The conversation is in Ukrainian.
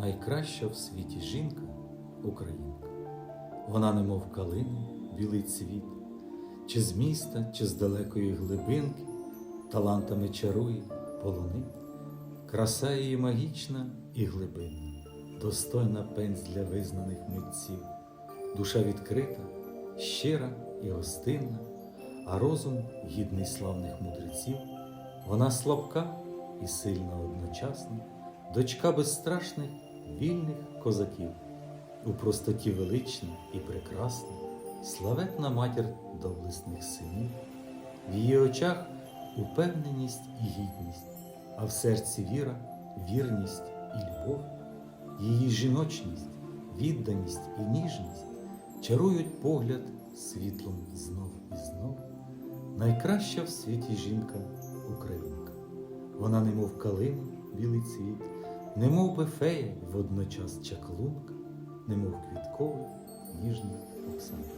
найкраща в світі жінка українка. Вона немов калина, білий цвіт, чи з міста, чи з далекої глибинки, талантами чарує, полонить, краса її магічна і глибинна, достойна пензля визнаних митців, душа відкрита, щира і гостинна, а розум гідний славних мудреців. Вона слабка і сильна одночасно, дочка безстрашних вільних козаків, у простоті велична і прекрасна, славетна матір доблесних синів, в її очах упевненість і гідність, а в серці віра, вірність і любов, її жіночність, відданість і ніжність чарують погляд світлом знов і знов. Найкраща в світі жінка українка. Вона немов калина, білий цвіт, немов би фея водночас чаклунка, немов квітковий ніжний Оксана.